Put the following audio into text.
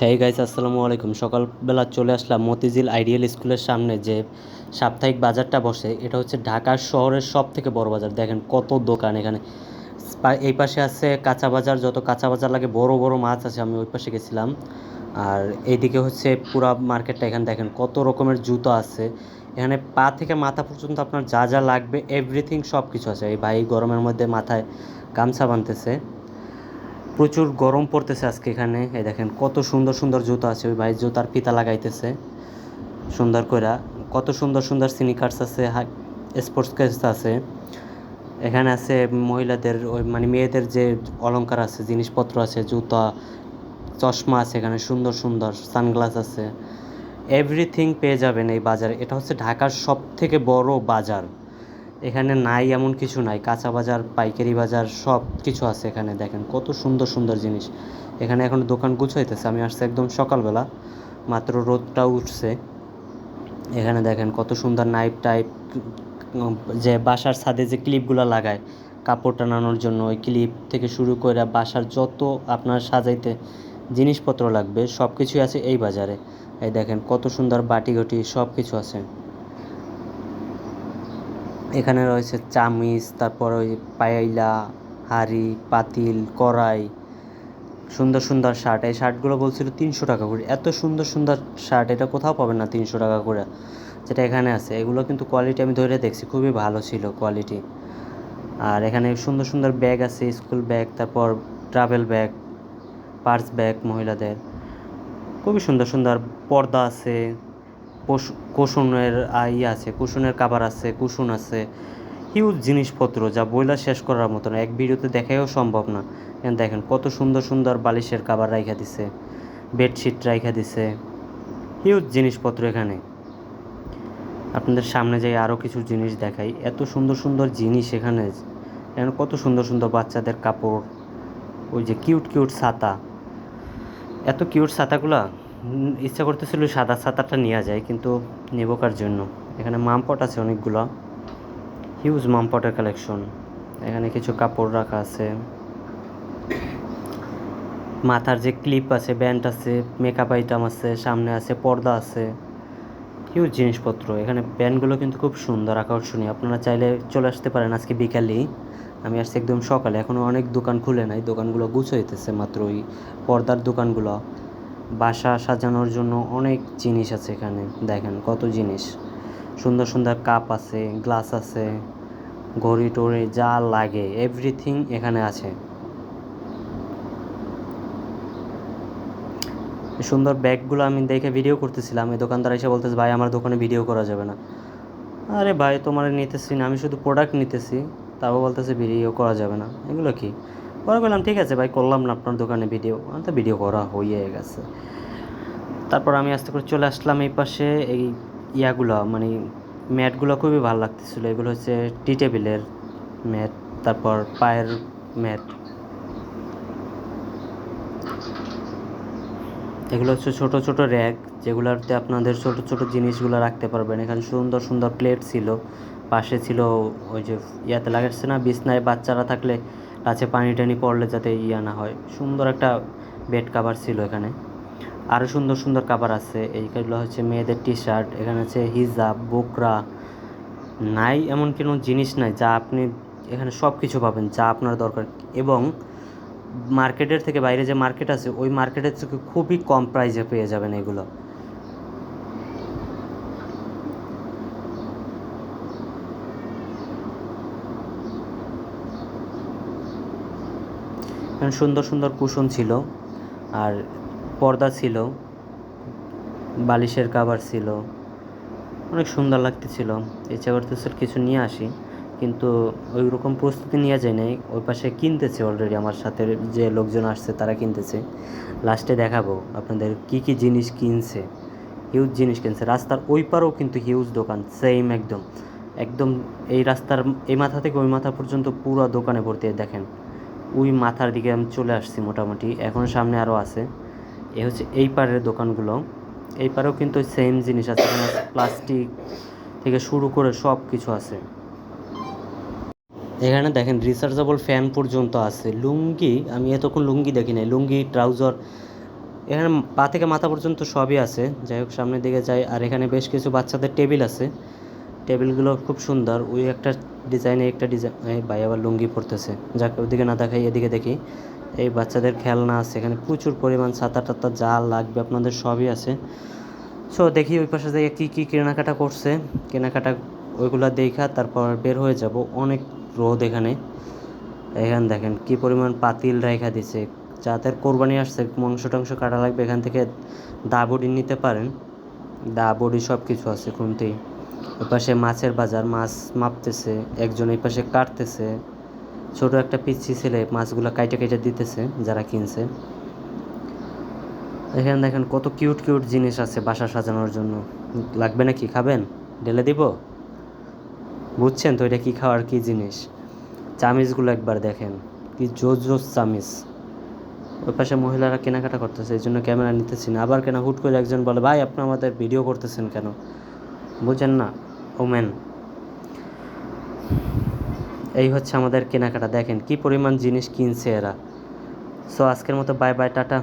হ্যাঁ গাইস আসসালামু আলাইকুম। সকালবেলা চলে আসলাম মতিঝিল আইডিয়াল স্কুলের সামনে যে সাপ্তাহিক বাজারটা বসে, এটা হচ্ছে ঢাকা শহরের সব থেকে বড় বাজার। দেখেন কত দোকান এখানে। এই পাশে আছে কাঁচা বাজার, যত কাঁচা বাজার লাগে বড় বড় মাছ আছে, আমি ওই পাশে গেছিলাম। আর এইদিকে হচ্ছে পুরা মার্কেটটা এখানে দেখেন কত রকমের জুতো আছে। এখানে পা থেকে মাথা পর্যন্ত আপনার যা যা লাগবে এভরিথিং সব কিছু আছে। এই ভাই গরমের মধ্যে মাথায় গামছা বাঁধতেছে। প্রচুর গরম পড়তেছে আজকে এখানে। এই দেখেন, কত সুন্দর সুন্দর জুতো আছে। ওই ভাই জুতার ফিতা লাগাইতেছে। সুন্দর কইরা, কত সুন্দর সুন্দর সিনিকার্স আছে স্পোর্টস কেস আছে। এখানে আছে মহিলাদের, ওই মানে মেয়েদের যে অলংকার আছে, জিনিসপত্র আছে, জুতা, চশমা আছে এখানে, সুন্দর সুন্দর সানগ্লাস আছে। এভরিথিং পেয়ে যাবেন এই বাজারে। এটা হচ্ছে ঢাকার সব থেকে বড় বাজার। এখানে নাই এমন কিছু নাই। কাঁচা বাজার, পাইকারি বাজার সব কিছু আছে এখানে দেখেন। কত সুন্দর সুন্দর জিনিস। এখানে এখন দোকান গুছাইতেছে। আমি আসছি একদম সকালবেলা। মাত্র রোদটা উঠছে। এখানে দেখেন কত সুন্দর নাইফ টাইপ যে বাসার ছাদে যে ক্লিপগুলো লাগায় কাপড় টানানোর জন্য। ওই ক্লিপ থেকে শুরু করে বাসার যত আপনার সাজাইতে জিনিসপত্র লাগবে সব কিছুই আছে এই বাজারে। এই দেখেন কত সুন্দর বাটি ঘটি সব কিছু আছে। এখানে রয়েছে চামিচ, তারপর ওই পায়াইলা হাঁড়ি, পাতিল, কড়াই, সুন্দর সুন্দর শার্ট। এই শার্টগুলো বলছিল তিনশো টাকা করে। এত সুন্দর সুন্দর শার্ট, এটা কোথাও পাবেন না তিনশো টাকা করে, যেটা এখানে আছে। এগুলো কিন্তু কোয়ালিটি আমি ধরে দেখছি, খুবই ভালো ছিল কোয়ালিটি আর এখানে সুন্দর সুন্দর ব্যাগ আছে স্কুল ব্যাগ তারপর ট্রাভেল ব্যাগ পার্স ব্যাগ মহিলাদের। খুবই সুন্দর সুন্দর পর্দা আছে। কুশনের ইয়ে আছে কুশনের কাবার আছে কুশন আছে হিউজ জিনিসপত্র যা বইলা শেষ করার মতো না। এক ভিডিওতে দেখাও সম্ভব না। দেখেন কত সুন্দর সুন্দর বালিশের কাবার রাইখা দিছে, বেডশিট রাইখা দিছে হিউজ জিনিসপত্র এখানে। আপনাদের সামনে যাই আরও কিছু জিনিস দেখাই। এত সুন্দর সুন্দর জিনিস এখানে। এখানে কত সুন্দর সুন্দর বাচ্চাদের কাপড়, ওই যে কিউট কিউট ছাতা। এত কিউট ছাতাগুলা? ইচ্ছা করতেছিল সাদা ছাতাটা নেওয়া যায়, কিন্তু নেব কার জন্য? এখানে মামপট আছে অনেকগুলো। হিউজ মামপটের কালেকশন এখানে কিছু কাপড় রাখা আছে। মাথার যে ক্লিপ আছে ব্যান্ড আছে মেকআপ আইটেম আছে, সামনে আছে, পর্দা আছে। হিউজ জিনিসপত্র। এখানে ব্যান্ডগুলো কিন্তু খুব সুন্দর, আকর্ষণীয়। আপনারা চাইলে চলে আসতে পারেন আজকে বিকালেই আমি আসছি একদম সকালে। এখনও অনেক দোকান খুলে নাই। দোকানগুলো গুছাইতেছে মাত্র ওই পর্দার দোকানগুলো। বাসা সাজানোর জন্য অনেক জিনিস আছে এখানে। দেখেন কত জিনিস। সুন্দর সুন্দর কাপ আছে, গ্লাস আছে, ঘড়ি টড়ি যা লাগে এভরিথিং এখানে আছে। সুন্দর ব্যাগগুলো আমি দেখে ভিডিও করতেছিলাম। এই দোকানদার এসে বলতেছে, ভাই, আমার দোকানে ভিডিও করা যাবে না। আরে ভাই, তোমার নিতেছি না, আমি শুধু প্রোডাক্ট নিতেছি। তাও বলতেছে ভিডিও করা যাবে না। এগুলো কি? পরে বললাম, ঠিক আছে ভাই, করলাম না আপনার দোকানে ভিডিও। তো ভিডিও করা হয়ে গেছে। তারপর আমি আস্তে করে চলে আসলাম এই পাশে, এই ইয়াগুলো মানে ম্যাটগুলো খুবই ভালো লাগতেছিলো। এগুলো হচ্ছে টি টেবিলের ম্যাট, তারপর পায়ের ম্যাট। এগুলো হচ্ছে ছোট ছোট র্যাক, যেগুলোতে আপনাদের ছোট ছোট জিনিসগুলো রাখতে পারবেন। এখানে সুন্দর সুন্দর প্লেট ছিল, পাশে ছিল ওই যে ইয়াতে লাগাচ্ছে না, বিছনায় বাচ্চারা থাকলে কাছে পানি টানি পড়লে যাতে ইয়া না হয়। সুন্দর একটা বেড কাভার ছিল এখানে। আরও সুন্দর সুন্দর কাভার আছে। এইগুলো হচ্ছে মেয়েদের টি শার্ট এখানে আছে হিজাব বোকরা নাই এমন কোনো জিনিস নাই যা আপনি এখানে সব কিছু পাবেন, যা আপনার দরকার। এবং মার্কেটের থেকে বাইরে যে মার্কেট আছে, ওই মার্কেটের থেকে খুবই কম প্রাইসে পেয়ে যাবেন এগুলো। সুন্দর সুন্দর কুশন ছিল, আর পর্দা ছিল, বালিশের কাভার ছিল, অনেক সুন্দর লাগতেছিল। ইচ্ছা করতেছিল কিছু নিয়ে আসি, কিন্তু ওই রকম প্রস্তুতি নিয়ে যায় নাই। ওই পাশে কিনতেছে অলরেডি আমার সাথে যে লোকজন আসছে, তারা কিনতেছে। লাস্টে দেখাবো আপনাদের কি কি জিনিস কিনছে। হিউজ জিনিস কিনছে। রাস্তার ওই পারেও কিন্তু হিউজ দোকান সেম একদম। একদম এই রাস্তার এই মাথা থেকে ওই মাথা পর্যন্ত পুরো দোকানে ভর্তি, দেখেন। ওই মাথার দিকে আমি চলে আসছি মোটামুটি। এখন সামনে আরও আছে। এ হচ্ছে এই পারের দোকানগুলো। এই পারেও কিন্তু সেম জিনিস আছে প্লাস্টিক থেকে শুরু করে সব কিছু আছে। এখানে দেখেন রিচার্জেবল ফ্যান পর্যন্ত আছে। লুঙ্গি, আমি এতক্ষণ লুঙ্গি দেখি নাই। লুঙ্গি ট্রাউজার এখানে পা থেকে মাথা পর্যন্ত সবই আছে। যাই হোক, সামনের দিকে যাই। আর এখানে বেশ কিছু বাচ্চাদের টেবিল আছে। টেবিলগুলো খুব সুন্দর। ওই একটা ডিজাইনে একটা ডিজাইন ভাই আবার লুঙ্গি পরতেছে। যাক, ওদিকে না দেখাই, এদিকে দেখি। এই বাচ্চাদের খেলনা আছে, এখানে প্রচুর পরিমাণ ছাতা টাতা যা লাগবে আপনাদের সবই আছে। সো দেখি ওই পাশে থেকে কী কী কেনাকাটা করছে। কেনাকাটা ওইগুলো দেখা, তারপর বের হয়ে যাব। অনেক রোদ এখানে। এখানে দেখেন, কি পরিমাণ পাতিল রেখা দিছে। যাদের কোরবানি আসছে মাংস টাংস কাটা লাগবে, এখান থেকে দা বড়ি নিতে পারেন। দা বড়ি সব কিছু আছে, খুনতেই। ওই পাশে মাছের বাজার, মাছ মাপতেছে, একজন এই পাশে কাটতেছে। ছোট একটা পিচ্ছি ছেলে মাছগুলো কাইটে কাইটে দিতেছে, যারা কিনছে। এখানে দেখেন কত কিউট কিউট জিনিস আছে বাসা সাজানোর জন্য। লাগবে নাকি? খাবেন? ঢেলে দিব? বুঝছেন তো এটা কি খাওয়ার কি জিনিস? চামিচগুলো একবার দেখেন, কি জোস জোস চামিচ। ওই পাশে মহিলারা কেনাকাটা করতেছে, এই জন্য ক্যামেরা নিতেছি না। আবার কেন হুট করে একজন বলে, ভাই, আপনি আমাদের ভিডিও করতেছেন কেন? বুঝেন না? ওমেন। এই হচ্ছে আমাদের কেনাকাটা। দেখেন কি পরিমাণ জিনিস কিনছে এরা। সো আজকের মতো বাই বাই টাটা।